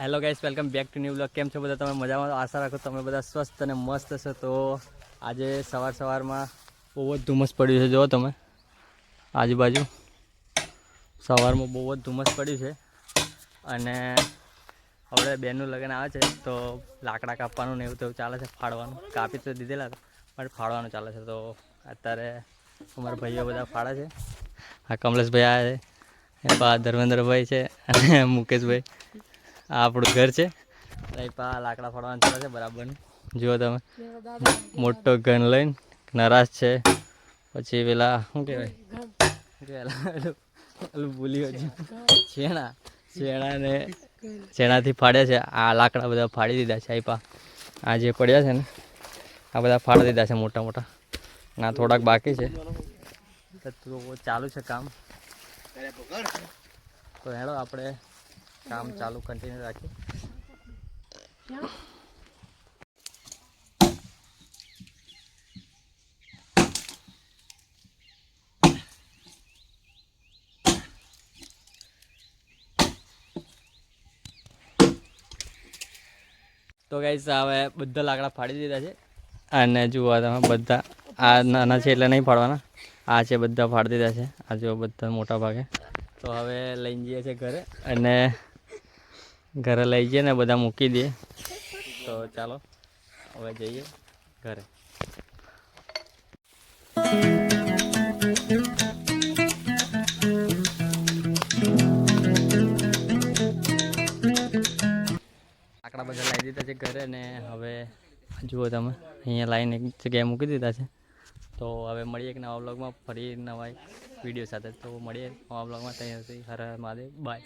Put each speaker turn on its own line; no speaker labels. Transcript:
Hello guys welcome back to new blog કેમ છો બધા? તમે મજામાં? આશા રાખો તમે બધા સ્વસ્થ અને મસ્ત છો તો આજે સવાર સવારમાં બહુ જ ધુમ્મસ પડ્યું છે. જુઓ તમે. આજુબાજુ સવારમાં બહુ જ ધુમ્મસ પડ્યું છે. અને હવે બેનનું લગ્ન આવે છે, તો લાકડા કાપવાનું ને એવું તેવું ચાલે છે, ફાડવાનું. કાપી તો દીધેલા પણ ફાડવાનું ચાલે છે. તો અત્યારે અમારા ભાઈઓ બધા ફાડે છે. આ કમલેશભાઈ આવ્યા છે. ધર્મેન્દ્રભાઈ છે અને મુકેશભાઈ. આ આપણું ઘર છે. પા લાકડા ફાડવાનું ચાલે છે, બરાબર. જુઓ તમે. મોટો ગન લઈને નરાશ છે. પછી પેલા, શું કહેવાય? પેલું- ભૂલી છેણા છેણાને છેણાથી ફાડ્યા છે. આ લાકડા બધા ફાડી દીધા છે આઈપા આ જે પડ્યા છે ને, આ બધા ફાડી દીધા છે મોટા મોટા. ના, થોડાક બાકી છે. તો ચાલુ છે કામ. તો હેડો આપણે. કામ ચાલુ કન્ટિન્યુ રાખી. તો કઈ હવે બધા લાકડા ફાડી દીધા છે. અને જુઓ તમે બધા, આ નાના છે એટલે નહીં ફાડવાના. આ છે બધા ફાડી દીધા છે. આ જો બધા મોટા ભાગે. તો હવે લઈને જઈએ છીએ ઘરે. અને ઘરે લઈ જઈએ ને બધા મૂકી દઈએ. તો ચાલો, હવે જઈએ ઘરે. આકડા બધા લાવી દીધા છે ઘરે ને હવે જુઓ તમે, અહીંયા લાઈને એક જગ્યાએ મૂકી દીધા છે. તો હવે મળીએ એક નવા બ્લોગમાં ફરી નવા વીડિયો સાથે. તો મળીએ નવા બ્લોગમાં ત્યાં સુધી હર મહાદેવ. બાય